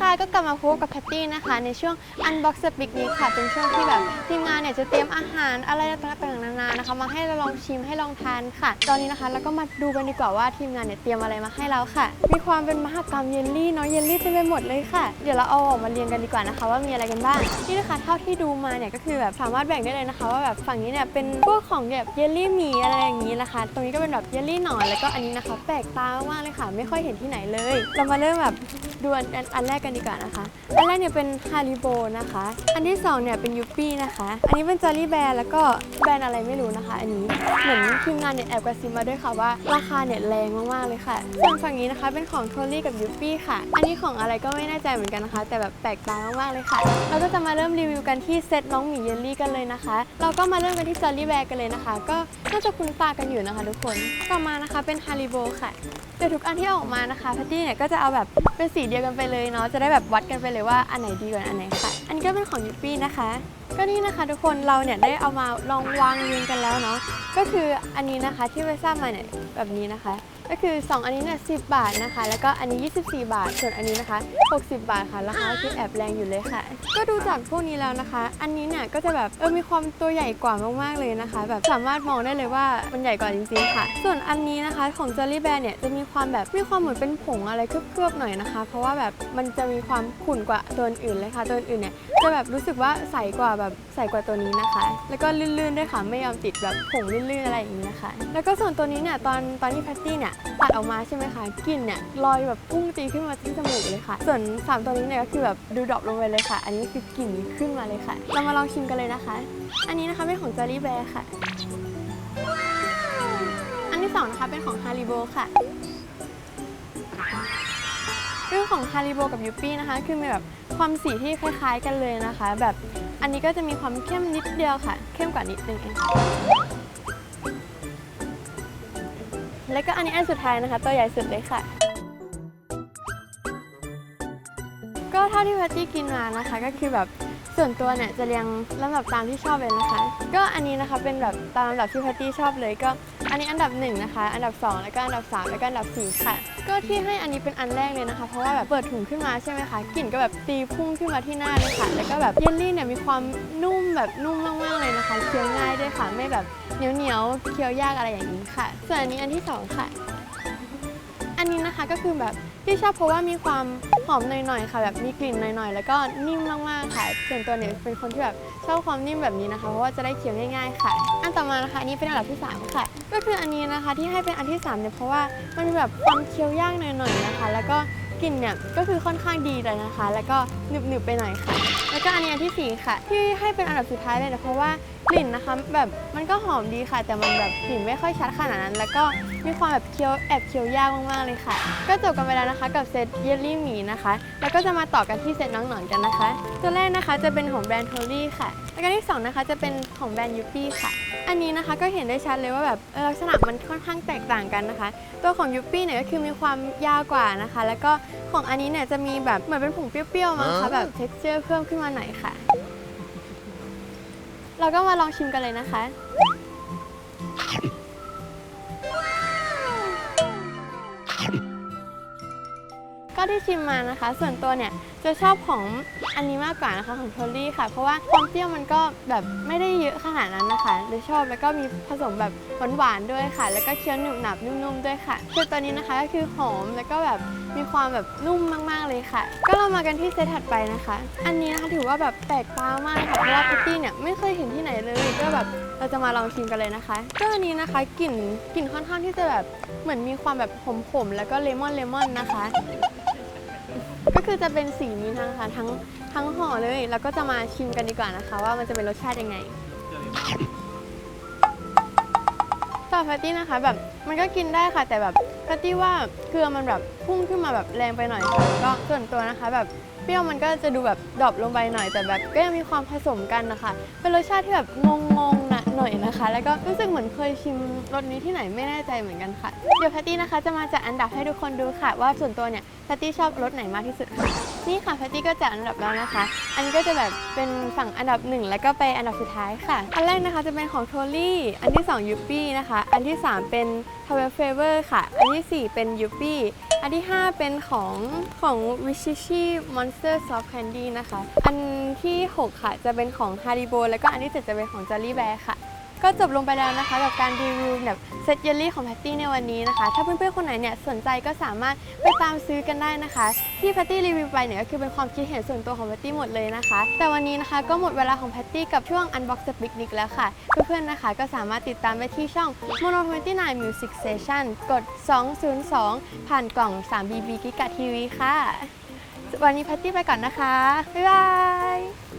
ค่ะก็กลับมาพบกับแพตตี้นะคะ ในช่วง Unbox the Picnic ค่ะ เป็นช่วงที่แบบทีมงานเนี่ยจะเตรียมอาหารอะไรต่างๆนานานะคะ มาให้เราลองชิมให้ลองทานค่ะ ตอนนี้นะคะเราก็มาดูกันดีกว่าว่าทีมงานเนี่ยเตรียมอะไรมาให้เราค่ะ มีความเป็นมหกรรมเยลลี่เนาะเยลลี่เต็มไปหมดเลยค่ะ เดี๋ยวเราเอาออกมาเรียงกันดีกว่านะคะ ว่ามีอะไรกันบ้างนี่นะคะเท่าที่ดูมาเนี่ยก็คือแบบสามารถแบ่งได้เลยนะคะ ว่าแบบฝั่งนี้เนี่ยเป็นพวกของแบบเยลลี่หมีอะไรอย่างนี้นะคะ ตรงนี้ก็เป็นแบบเยลลี่หนอนแล้วก็อันนี้นะคะแปลกตามากเลยค่ะ ไม่ค่อยเห็นที่ไหนเลย เรามาเริ่มแบบ ดูอันอันอันแรกกันดีกว่านะคะ อันแรกเนี่ยเป็นฮาริโบนะคะ อันที่สองเนี่ยเป็นยูปี้นะคะ อันนี้เป็นจอรี่แบร์แล้วก็แบรนด์อะไรไม่รู้นะคะ อันนี้เหมือนทีมงานเนี่ยแอบกระซิบมาด้วยค่ะว่าราคาเนี่ยแรงมากๆเลยค่ะส่วนฝั่งนี้นะคะเป็นของโทลี่กับยูปี้ค่ะ อันนี้ของอะไรก็ไม่แน่ใจเหมือนกันนะคะ แต่แบบแปลกตามากๆเลยค่ะ เราก็จะมาเริ่มรีวิวกันที่เซตน้องหมีเยลลี่กันเลยนะคะ เราก็มาเริ่มกันที่จอรี่แบร์กันเลยนะคะ ก็น่าจะคุ้นตากันอยู่นะคะทุกคน ต่อมานะคะเป็นฮาริโบค่ะ เดี๋ยวทุกอันที่ออกมานะคะแพตตี้เนี่ยก็จะเอาแบบเป็นสีเดียวกันไปเลยเนาะจะได้แบบวัดกันไปเลยว่าอันไหนดีกว่าอันไหนค่ะ อันนี้ก็เป็นของยูปี้นะคะก็นี่นะคะทุกคนเราเนี่ยได้เอามาลองวางเรียงกันแล้วเนาะก็คืออันนี้นะคะที่ไปทรามาเนี่ยแบบนี้นะคะ ก็คือ 2 อันนี้เนี่ย10บาทนะคะ แล้วก็อันนี้ 24 บาท ส่วนอันนี้นะคะ 60 บาทค่ะราคาคือแอบแรงอยู่เลยค่ะ ก็ดูจากพวกนี้แล้วนะคะ อันนี้เนี่ยก็จะแบบเออมีความตัวใหญ่กว่ามากๆเลยนะคะ แบบสามารถมองได้เลยว่ามันใหญ่กว่าจริงๆค่ะ ส่วนอันนี้นะคะของ Jelly Bear เนี่ยจะมีความแบบมีความเหมือนเป็นผงอะไรเคลือบๆหน่อยนะคะ เพราะว่าแบบมันจะมีความขุ่นกว่าตัวอื่นเลยค่ะตัวอื่นเนี่ยจะแบบรู้สึกว่าใสกว่าแบบใสกว่าตัวนี้นะคะ แล้วก็ลื่นๆด้วยค่ะไม่ยอมติดแบบผงลื่นๆอะไรอย่างนี้นะคะ แล้วก็ส่วนตัวนี้เนี่ยตอนตอนที่แพตตี้เนี่ยตัดออกมาใช่ไหมคะกลิ่นเนี่ยลอยแบบพุ่งตีขึ้นมาที่จมูกเลยค่ะ ส่วนสามตัวนี้เนี่ยก็คือแบบดูดรอปลงไปเลยค่ะ อันนี้คือกลิ่นขึ้นมาเลยค่ะ เรามาลองชิมกันเลยนะคะ อันนี้นะคะเป็นของ Jelly Bear ค่ะ อันที่สองนะคะเป็นของ Haribo ค่ะเรื่องของ Haribo กับ Yuppie นะคะ คือมีแบบความสีที่คล้าย ๆ กันเลยนะคะ แบบอันนี้ก็จะมีความเข้มนิดเดียวค่ะ เข้มกว่านิดนึงเอง แล้วก็อันนี้อันสุดท้ายนะคะตัวใหญ่สุดเลยค่ะ ก็เท่าที่แพตตี้กินมานะคะ ก็คือแบบส่วนตัวเนี่ยจะเรียงลำดับตามที่ชอบเลยนะคะ ก็อันนี้นะคะเป็นแบบตามลำดับที่แพตตี้ชอบเลยก็ อันนี้อันดับหนึ่งนะคะ อันดับสองแล้วก็อันดับสามแล้วก็อันดับสี่ค่ะ ก็ที่ให้อันนี้เป็นอันแรกเลยนะคะ เพราะว่าแบบเปิดถุงขึ้นมาใช่ไหมคะ กลิ่นก็แบบตีพุ่งขึ้นมาที่หน้าเลยค่ะ แล้วก็แบบเยลลี่เนี่ยมีความนุ่มแบบนุ่มมากๆเลยนะคะ เคี้ยวง่ายด้วยค่ะ ไม่แบบเหนียวเหนียวๆเคี้ยวยากอะไรอย่างนี้ค่ะ ส่วนอันนี้อันที่สองค่ะ อันนี้นะคะก็คือแบบ ที่ชอบเพราะว่ามีความหอมหน่อยๆค่ะแบบมีกลิ่นหน่อยๆ แล้วก็นิ่มมากๆค่ะส่วนตัวเนี่ยเป็นคนที่แบบชอบความนิ่มแบบนี้นะคะเพราะว่าจะได้เคี้ยวง่าย ๆ ค่ะ อันต่อมานะคะอันนี้เป็นอันดับที่สามค่ะ ก็คืออันนี้นะคะที่ให้เป็นอันที่สามเนี่ยเพราะว่ามันมีแบบความเคี้ยวยากหน่อยๆนะคะ แล้วก็กลิ่นเนี่ยก็คือค่อนข้างดีเลยนะคะ แล้วก็หนึบๆไปหน่อยค่ะ แล้วก็อันนี้อันที่สี่ค่ะ ที่ให้เป็นอันดับสุดท้ายเลยนะเพราะว่า กลิ่นนะคะแบบมันก็หอมดีค่ะ แต่มันแบบกลิ่นไม่ค่อยชัดขนาดนั้น แล้วก็มีความแบบเคี้ยวแอบเคี้ยวยากมากๆเลยค่ะ ก็จบกันไปแล้วนะคะกับเซตเยลลี่หมีนะคะ แล้วก็จะมาต่อกันที่เซตน้องหนอนกันนะคะ ตัวแรกนะคะจะเป็นของแบรนด์โทลี่ค่ะแล้วก็ที่สองนะคะจะเป็นของแบรนด์ยูปี้ค่ะ อันนี้นะคะก็เห็นได้ชัดเลยว่าแบบเออลักษณะมันค่อนข้างแตกต่างกันนะคะ ตัวของยูปี้เนี่ยก็คือมีความยาวกว่านะคะ แล้วก็ของอันนี้เนี่ยจะมีแบบเหมือนเป็นผงเปรี้ยวๆมั้งคะแบบ t e x t อร์เพิ่มขึ้นมาหน่อยค่ะ เราก็มาลองชิมกันเลยนะคะ ก็ที่ชิมมานะคะ ส่วนตัวเนี่ยจะชอบของอันนี้มากกว่านะคะของโทลี่ค่ะ เพราะว่าความเปรี้ยวมันก็แบบไม่ได้เยอะขนาดนั้นนะคะเลยชอบแล้วก็มีผสมแบบหวานๆด้วยค่ะ แล้วก็เคี้ยวหนึบหนับนุ่มๆด้วยค่ะคือตัวนี้นะคะก็คือหอมแล้วก็แบบมีความแบบนุ่มมากๆเลยค่ะ ก็เรามากันที่เซตถัดไปนะคะ อันนี้นะคะถือว่าแบบแปลกตามากค่ะเพราะว่าพิตตี้เนี่ยไม่เคยเห็นที่ไหนเลยก็แบบเราจะมาลองชิมกันเลยนะคะก็อันนี้นะคะกลิ่นกลิ่นค่อนข้างที่จะแบบเหมือนมีความแบบขมๆแล้วก็เลมอนเลมอนนะคะ ก็คือจะเป็นสีนี้นะคะทั้งทั้งห่อเลย แล้วก็จะมาชิมกันดีกว่านะคะ ว่ามันจะเป็นรสชาติยังไงสำหรับแพตตี้นะคะแบบมันก็กินได้ค่ะ แต่แบบแพตตี้ว่าเกลือมันแบบพุ่งขึ้นมาแบบแรงไปหน่อยค่ะก็ส่วนตัวนะคะ แบบเปรี้ยวมันก็จะดูแบบดรอปลงไปหน่อยแต่แบบก็ยังมีความผสมกันนะคะเป็นรสชาติที่แบบงงๆนะ หน่อยนะคะ แล้วก็รู้สึกเหมือนเคยชิมรสนี้ที่ไหนไม่แน่ใจเหมือนกันค่ะ เดี๋ยวแพตตี้นะคะจะมาจัดอันดับให้ทุกคนดูค่ะ ว่าส่วนตัวเนี่ยแพตตี้ชอบรสไหนมากที่สุดค่ะ นี่ค่ะแพตตี้ก็จัดอันดับแล้วนะคะ อันนี้ก็จะแบบเป็นฝั่งอันดับหนึ่งแล้วก็ไปอันดับสุดท้ายค่ะ อันแรกนะคะจะเป็นของโทลี่ อันที่2ยูปี้นะคะ อันที่ 3 เป็นทาวเวลเฟเวอร์ค่ะ อันทีสี่4 เป็นยูปี้ อันที่ 5 เป็นของของวิชิชิมอนสเตอร์ซอฟต์แคนดี้นะคะ อันที่ 6 ค่ะจะเป็นของฮาริโบแล้วก็อันที่ 7 จะเป็นของจอ l ลี่แบร์ค่ะ ก็จบลงไปแล้วนะคะ กับการรีวิวแบบเซตเยลลี่ของแพตตี้ในวันนี้นะคะ ถ้าเพื่อนๆคนไหนเนี่ยสนใจก็สามารถไปตามซื้อกันได้นะคะ ที่แพตตี้รีวิวไปเนี่ยก็คือเป็นความคิดเห็นส่วนตัวของแพตตี้หมดเลยนะคะ แต่วันนี้นะคะก็หมดเวลาของแพตตี้กับช่วง Unbox the Picnic แล้วค่ะ เพื่อนๆนะคะก็สามารถติดตามได้ที่ช่อง Mono 29 Music Station กด 202 ผ่านกล่อง 3BB กิกะทีวีค่ะ วันนี้แพตตี้ไปก่อนนะคะ บ๊ายบาย